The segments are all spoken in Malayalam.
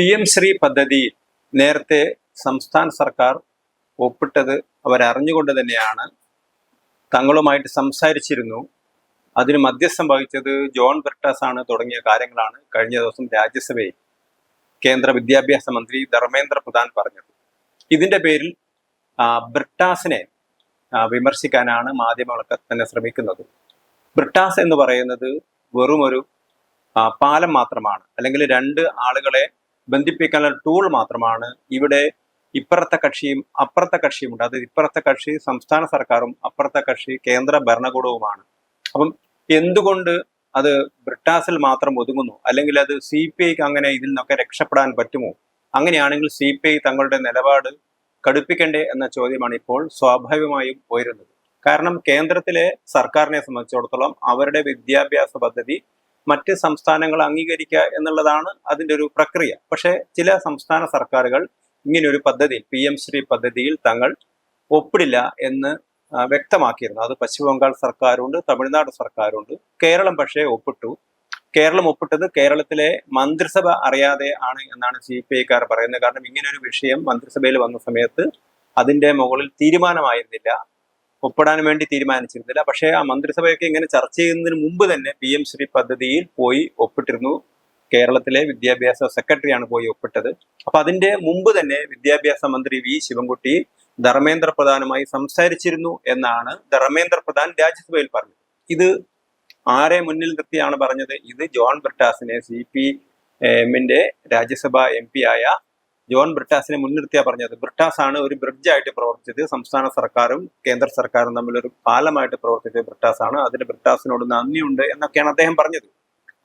പി എം ശ്രീ പദ്ധതി നേരത്തെ സംസ്ഥാന സർക്കാർ ഒപ്പിട്ടത് അവരറിഞ്ഞുകൊണ്ട് തന്നെയാണ്. തങ്ങളുമായിട്ട് സംസാരിച്ചിരുന്നു. അതിന് മധ്യസ്ഥം വഹിച്ചത് ജോൺ ബ്രിട്ടാസ് ആണ് തുടങ്ങിയ കാര്യങ്ങളാണ് കഴിഞ്ഞ ദിവസം രാജ്യസഭയിൽ കേന്ദ്ര വിദ്യാഭ്യാസ മന്ത്രി ധർമ്മേന്ദ്ര പ്രധാൻ പറഞ്ഞത്. ഇതിന്റെ പേരിൽ ബ്രിട്ടാസിനെ വിമർശിക്കാനാണ് മാധ്യമങ്ങളൊക്കെ തന്നെ ശ്രമിക്കുന്നത്. ബ്രിട്ടാസ് എന്ന് പറയുന്നത് വെറുമൊരു പാലം മാത്രമാണ്. അല്ലെങ്കിൽ രണ്ട് ആളുകളെ ബന്ധിപ്പിക്കാനുള്ള ടൂൾ മാത്രമാണ് ഇവിടെ ഇപ്പുറത്തെ കക്ഷിയും അപ്പുറത്തെ കക്ഷിയും ഉണ്ട് അതായത് ഇപ്പുറത്തെ കക്ഷി സംസ്ഥാന സർക്കാരും അപ്പുറത്തെ കക്ഷി കേന്ദ്ര ഭരണകൂടവുമാണ്. അപ്പം എന്തുകൊണ്ട് അത് ബ്രിട്ടാസിൽ മാത്രം ഒതുങ്ങുന്നു? അല്ലെങ്കിൽ അത് സി പി ഐക്ക് അങ്ങനെ ഇതിൽ നിന്നൊക്കെ രക്ഷപ്പെടാൻ പറ്റുമോ? അങ്ങനെയാണെങ്കിൽ സി പി ഐ തങ്ങളുടെ നിലപാട് കടുപ്പിക്കണ്ടേ എന്ന ചോദ്യമാണ് ഇപ്പോൾ സ്വാഭാവികമായും ഉയരുന്നത്. കാരണം കേന്ദ്രത്തിലെ സർക്കാരിനെ സംബന്ധിച്ചിടത്തോളം അവരുടെ വിദ്യാഭ്യാസ പദ്ധതി മറ്റ് സംസ്ഥാനങ്ങൾ അംഗീകരിക്കുക എന്നുള്ളതാണ് അതിന്റെ ഒരു പ്രക്രിയ. പക്ഷേ ചില സംസ്ഥാന സർക്കാരുകൾ ഇങ്ങനൊരു ഒരു പദ്ധതി പി എം ശ്രീ പദ്ധതിയിൽ തങ്ങൾ ഒപ്പിടില്ല എന്ന് വ്യക്തമാക്കിയിരുന്നു. അത് പശ്ചിമ ബംഗാൾ സർക്കാരുണ്ട് തമിഴ്നാട് സർക്കാരുണ്ട്. കേരളം പക്ഷേ ഒപ്പിട്ടു. കേരളം ഒപ്പിട്ടത് കേരളത്തിലെ മന്ത്രിസഭ അറിയാതെ ആണ് എന്നാണ് സി പി ഐക്കാർ പറയുന്നത്. കാരണം ഇങ്ങനൊരു വിഷയം മന്ത്രിസഭയിൽ വന്ന സമയത്ത് അതിന്റെ മുകളിൽ തീരുമാനമായിരുന്നില്ല. ഒപ്പിടാൻ വേണ്ടി തീരുമാനിച്ചിരുന്നില്ല. പക്ഷേ ആ മന്ത്രിസഭയൊക്കെ ഇങ്ങനെ ചർച്ച ചെയ്യുന്നതിന് മുമ്പ് തന്നെ പി എം ശ്രീ പദ്ധതിയിൽ പോയി ഒപ്പിട്ടിരുന്നു. കേരളത്തിലെ വിദ്യാഭ്യാസ സെക്രട്ടറിയാണ് പോയി ഒപ്പിട്ടത്. അപ്പൊ അതിന്റെ മുമ്പ് തന്നെ വിദ്യാഭ്യാസ മന്ത്രി വി ശിവൻകുട്ടി ധർമ്മേന്ദ്ര പ്രധാനുമായി സംസാരിച്ചിരുന്നു എന്നാണ് ധർമ്മേന്ദ്ര പ്രധാൻ രാജ്യസഭയിൽ പറഞ്ഞത്. ഇത് ആരെ മുന്നിൽ നിർത്തിയാണ് പറഞ്ഞത്? ഇത് ജോൺ ബ്രിട്ടാസിനെ സി പി എമ്മിന്റെ രാജ്യസഭാ എം പി ആയ ജോൺ ബ്രിട്ടാസിനെ മുൻനിർത്തിയാ പറഞ്ഞത്. ബ്രിട്ടാസ് ആണ് ഒരു ബ്രിഡ്ജായിട്ട് പ്രവർത്തിച്ചത്. സംസ്ഥാന സർക്കാരും കേന്ദ്ര സർക്കാരും തമ്മിൽ ഒരു പാലമായിട്ട് പ്രവർത്തിച്ചത് ബ്രിട്ടാസ് ആണ് അതിന് ബ്രിട്ടാസിനോട് നന്ദിയുണ്ട് എന്നൊക്കെയാണ് അദ്ദേഹം പറഞ്ഞത്.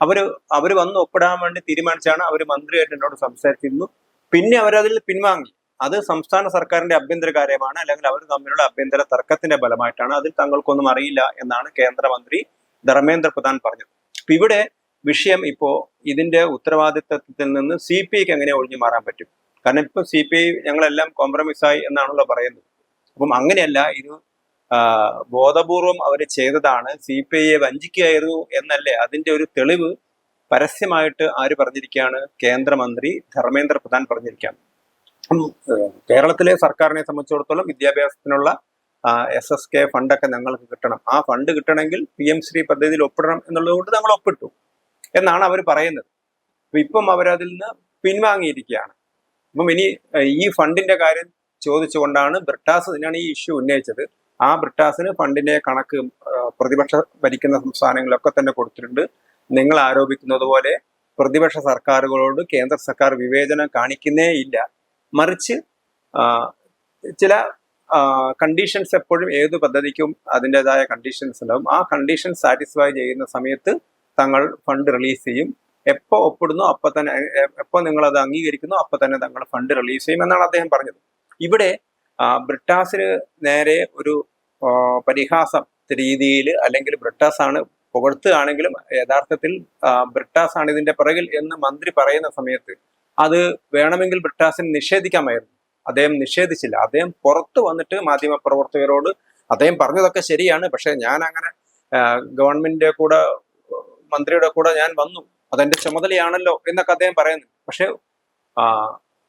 അവർ അവർ വന്ന് ഒപ്പിടാൻ വേണ്ടി തീരുമാനിച്ചാണ് അവർ മന്ത്രിയായിട്ട് എന്നോട് സംസാരിച്ചിരുന്നു. പിന്നെ അവരതിൽ പിൻവാങ്ങി. അത് സംസ്ഥാന സർക്കാരിന്റെ ആഭ്യന്തര കാര്യമാണ് അല്ലെങ്കിൽ അവർ തമ്മിലുള്ള ആഭ്യന്തര തർക്കത്തിന്റെ ഫലമായിട്ടാണ്. അതിൽ തങ്ങൾക്കൊന്നും അറിയില്ല എന്നാണ് കേന്ദ്രമന്ത്രി ധർമ്മേന്ദ്ര പ്രധാൻ പറഞ്ഞത്. അപ്പൊ ഇവിടെ വിഷയം ഇപ്പോ ഇതിന്റെ ഉത്തരവാദിത്തത്തിൽ നിന്ന് സി പി ഐക്ക് എങ്ങനെ ഒഴിഞ്ഞു മാറാൻ പറ്റും? കാരണം ഇപ്പൊ സി പി ഐ ഞങ്ങളെല്ലാം കോംപ്രമൈസ് ആയി എന്നാണല്ലോ പറയുന്നത്. അപ്പം അങ്ങനെയല്ല ഇത് ബോധപൂർവം അവർ ചെയ്തതാണ്. സി പി ഐയെ വഞ്ചിക്കുകയായിരുന്നു എന്നല്ലേ അതിന്റെ ഒരു തെളിവ് പരസ്യമായിട്ട് ആര് പറഞ്ഞിരിക്കുകയാണ്? കേന്ദ്രമന്ത്രി ധർമ്മേന്ദ്ര പ്രധാൻ പറഞ്ഞിരിക്കുകയാണ്. കേരളത്തിലെ സർക്കാരിനെ സംബന്ധിച്ചിടത്തോളം വിദ്യാഭ്യാസത്തിനുള്ള എസ് എസ് കെ ഫണ്ടൊക്കെ ഞങ്ങൾക്ക് കിട്ടണം. ആ ഫണ്ട് കിട്ടണമെങ്കിൽ പി എം ശ്രീ പദ്ധതിയിൽ ഒപ്പിടണം എന്നുള്ളതുകൊണ്ട് നമ്മൾ ഒപ്പിട്ടു എന്നാണ് അവർ പറയുന്നത്. ഇപ്പം അവരതിൽ നിന്ന് പിൻവാങ്ങിയിരിക്കുകയാണ്. അപ്പം ഇനി ഈ ഫണ്ടിന്റെ കാര്യം ചോദിച്ചുകൊണ്ടാണ് ബ്രിട്ടാസ് തന്നെയാണ് ഈ ഇഷ്യൂ ഉന്നയിച്ചത്. ആ ബ്രിട്ടാസിന് ഫണ്ടിന്റെ കണക്ക് പ്രതിപക്ഷ ഭരിക്കുന്ന സംസ്ഥാനങ്ങളിലൊക്കെ തന്നെ കൊടുത്തിട്ടുണ്ട്. നിങ്ങൾ ആരോപിക്കുന്നത് പോലെ പ്രതിപക്ഷ സർക്കാരുകളോട് കേന്ദ്ര സർക്കാർ വിവേചനം കാണിക്കുന്നേ ഇല്ല. മറിച്ച് ചില കണ്ടീഷൻസ് എപ്പോഴും ഏത് പദ്ധതിക്കും അതിന്റെതായ കണ്ടീഷൻസ് ഉണ്ടാവും. ആ കണ്ടീഷൻ സാറ്റിസ്ഫൈ ചെയ്യുന്ന സമയത്ത് തങ്ങൾ ഫണ്ട് റിലീസ് ചെയ്യും. എപ്പോൾ ഒപ്പിടുന്നോ അപ്പൊ തന്നെ എപ്പോൾ നിങ്ങൾ അത് അംഗീകരിക്കുന്നു അപ്പൊ തന്നെ തങ്ങൾ ഫണ്ട് റിലീസ് ചെയ്യുമെന്നാണ് അദ്ദേഹം പറഞ്ഞത്. ഇവിടെ ബ്രിട്ടാസിന് നേരെ ഒരു പരിഹാസ രീതിയിൽ അല്ലെങ്കിൽ ബ്രിട്ടാസ് ആണ് പുകഴ്ത്തുകയാണെങ്കിലും യഥാർത്ഥത്തിൽ ബ്രിട്ടാസ് ആണ് ഇതിന്റെ പിറകിൽ എന്ന് മന്ത്രി പറയുന്ന സമയത്ത് അത് വേണമെങ്കിൽ ബ്രിട്ടാസിന് നിഷേധിക്കാമായിരുന്നു. അദ്ദേഹം നിഷേധിച്ചില്ല. അദ്ദേഹം പുറത്തു വന്നിട്ട് മാധ്യമപ്രവർത്തകരോട് അദ്ദേഹം പറഞ്ഞതൊക്കെ ശരിയാണ്. പക്ഷെ ഞാൻ അങ്ങനെ ഗവൺമെന്റിന്റെ കൂടെ മന്ത്രിയുടെ കൂടെ ഞാൻ വന്നു. അതെന്റെ ചുമതലയാണല്ലോ എന്നൊക്കെ അദ്ദേഹം പറയുന്നു. പക്ഷെ ആ,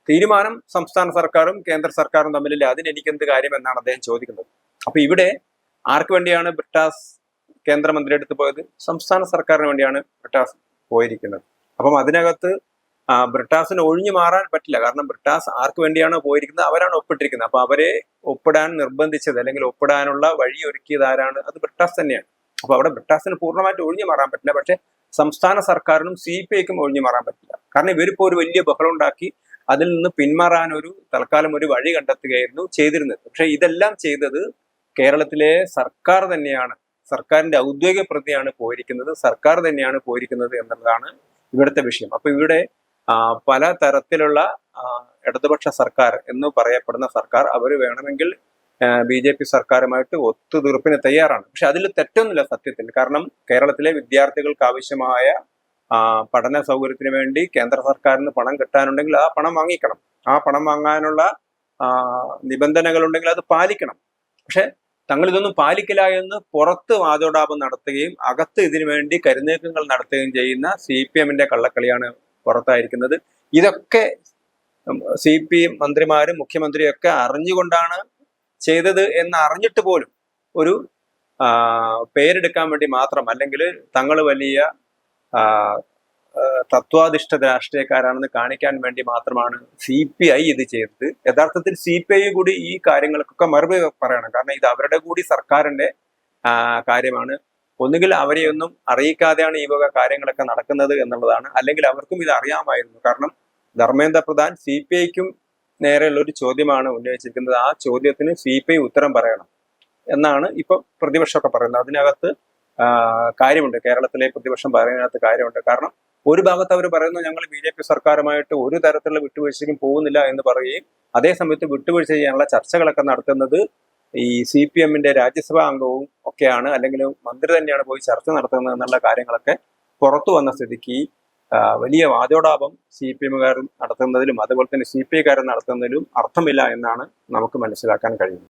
തീരുമാനം സംസ്ഥാന സർക്കാരും കേന്ദ്ര സർക്കാരും തമ്മിലില്ല. അതിന് എനിക്ക് എന്ത് കാര്യം എന്നാണ് അദ്ദേഹം ചോദിക്കുന്നത്. അപ്പൊ ഇവിടെ ആർക്ക് വേണ്ടിയാണ് ബ്രിട്ടാസ് കേന്ദ്രമന്ത്രി അടുത്ത് പോയത്? സംസ്ഥാന സർക്കാരിന് വേണ്ടിയാണ് ബ്രിട്ടാസ് പോയിരിക്കുന്നത്. അപ്പം അതിനകത്ത് ബ്രിട്ടാസിന് ഒഴിഞ്ഞു മാറാൻ പറ്റില്ല. കാരണം ബ്രിട്ടാസ് ആർക്ക് വേണ്ടിയാണോ പോയിരിക്കുന്നത്? അവരാണ് ഒപ്പിട്ടിരിക്കുന്നത്. അപ്പൊ അവരെ ഒപ്പിടാൻ നിർബന്ധിച്ചത് അല്ലെങ്കിൽ ഒപ്പിടാനുള്ള വഴി ഒരുക്കിയത് ആരാണ്? അത് ബ്രിട്ടാസ് തന്നെയാണ്. അപ്പൊ അവിടെ ബ്രിട്ടാസിന് പൂർണമായിട്ട് ഒഴിഞ്ഞു മാറാൻ പറ്റില്ല. പക്ഷെ സംസ്ഥാന സർക്കാരിനും സി പി ഐക്കും ഒഴിഞ്ഞു മാറാൻ പറ്റില്ല. കാരണം ഇവരിപ്പോ ഒരു വലിയ ബഹളം ഉണ്ടാക്കി അതിൽ നിന്ന് പിന്മാറാൻ ഒരു തൽക്കാലം ഒരു വഴി കണ്ടെത്തുകയായിരുന്നു ചെയ്തിരുന്നത്. പക്ഷേ ഇതെല്ലാം ചെയ്തത് കേരളത്തിലെ സർക്കാർ തന്നെയാണ്. സർക്കാരിന്റെ ഔദ്യോഗിക പ്രതിയാണ് പോയിരിക്കുന്നത്. സർക്കാർ തന്നെയാണ് പോയിരിക്കുന്നത് എന്നുള്ളതാണ് ഇവിടുത്തെ വിഷയം. അപ്പൊ ഇവിടെ പല തരത്തിലുള്ള ഇടതുപക്ഷ സർക്കാർ എന്ന് പറയപ്പെടുന്ന സർക്കാർ അവർ വേണമെങ്കിൽ ബി ജെ പി സർക്കാരുമായിട്ട് ഒത്തുതീർപ്പിന് തയ്യാറാണ്. പക്ഷെ അതിൽ തെറ്റൊന്നുമില്ല സത്യത്തിൽ. കാരണം കേരളത്തിലെ വിദ്യാർത്ഥികൾക്ക് ആവശ്യമായ പഠന സൗകര്യത്തിന് വേണ്ടി കേന്ദ്ര സർക്കാരിന് പണം കിട്ടാനുണ്ടെങ്കിൽ ആ പണം വാങ്ങിക്കണം. ആ പണം വാങ്ങാനുള്ള നിബന്ധനകളുണ്ടെങ്കിൽ അത് പാലിക്കണം. പക്ഷെ തങ്ങൾ ഇതൊന്നും പാലിക്കില്ല എന്ന് പുറത്ത് വാദോടാപം നടത്തുകയും അകത്ത് ഇതിനു വേണ്ടി കരുനീക്കങ്ങൾ നടത്തുകയും ചെയ്യുന്ന സി പി എമ്മിന്റെ കള്ളക്കളിയാണ് പുറത്തായിരിക്കുന്നത്. ഇതൊക്കെ സി പി എം മന്ത്രിമാരും മുഖ്യമന്ത്രിയും ഒക്കെ അറിഞ്ഞുകൊണ്ടാണ് ചെയ്തത് എന്ന് അറിഞ്ഞിട്ട് പോലും ഒരു പേരെടുക്കാൻ വേണ്ടി മാത്രം അല്ലെങ്കിൽ തങ്ങൾ വലിയ തത്വാധിഷ്ഠ രാഷ്ട്രീയക്കാരാണെന്ന് കാണിക്കാൻ വേണ്ടി മാത്രമാണ് സി പി ഐ ഇത് ചെയ്തത്. യഥാർത്ഥത്തിൽ സി പി ഐ കൂടി ഈ കാര്യങ്ങൾക്കൊക്കെ മറുപടി പറയണം. കാരണം ഇത് അവരുടെ കൂടി സർക്കാരിന്റെ കാര്യമാണ്. ഒന്നുകിൽ അവരെയൊന്നും അറിയിക്കാതെയാണ് ഈ വക കാര്യങ്ങളൊക്കെ നടക്കുന്നത് എന്നുള്ളതാണ്. അല്ലെങ്കിൽ അവർക്കും ഇത് അറിയാമായിരുന്നു. കാരണം ധർമ്മേന്ദ്ര പ്രധാൻ സി പി ഐക്കും നേരെയുള്ള ഒരു ചോദ്യമാണ് ഉന്നയിച്ചിരിക്കുന്നത്. ആ ചോദ്യത്തിന് സി പി ഐ ഉത്തരം പറയണം എന്നാണ് ഇപ്പൊ പ്രതിപക്ഷമൊക്കെ പറയുന്നത്. അതിനകത്ത് കാര്യമുണ്ട്. കേരളത്തിലെ പ്രതിപക്ഷം പറയുന്നതിനകത്ത് കാര്യമുണ്ട്. കാരണം ഒരു ഭാഗത്ത് അവർ പറയുന്നു ഞങ്ങൾ ബി ജെ പി സർക്കാരുമായിട്ട് ഒരു തരത്തിലുള്ള വിട്ടുവീഴ്ചയ്ക്കും പോകുന്നില്ല എന്ന് പറയുകയും അതേസമയത്ത് വിട്ടുവീഴ്ച ചെയ്യാനുള്ള ചർച്ചകളൊക്കെ നടത്തുന്നത് ഈ സി പി എമ്മിന്റെ രാജ്യസഭാ അംഗവും ഒക്കെയാണ്. അല്ലെങ്കിൽ മന്ത്രി തന്നെയാണ് പോയി ചർച്ച നടത്തുന്നത് എന്നുള്ള കാര്യങ്ങളൊക്കെ പുറത്തു വന്ന സ്ഥിതിക്ക് വലിയ വാദോടാപം സി പി എമ്മുകാരും നടത്തുന്നതിലും അതുപോലെ തന്നെ സി പി ഐക്കാരും നടത്തുന്നതിലും അർത്ഥമില്ല എന്നാണ് നമുക്ക് മനസ്സിലാക്കാൻ കഴിയുന്നത്.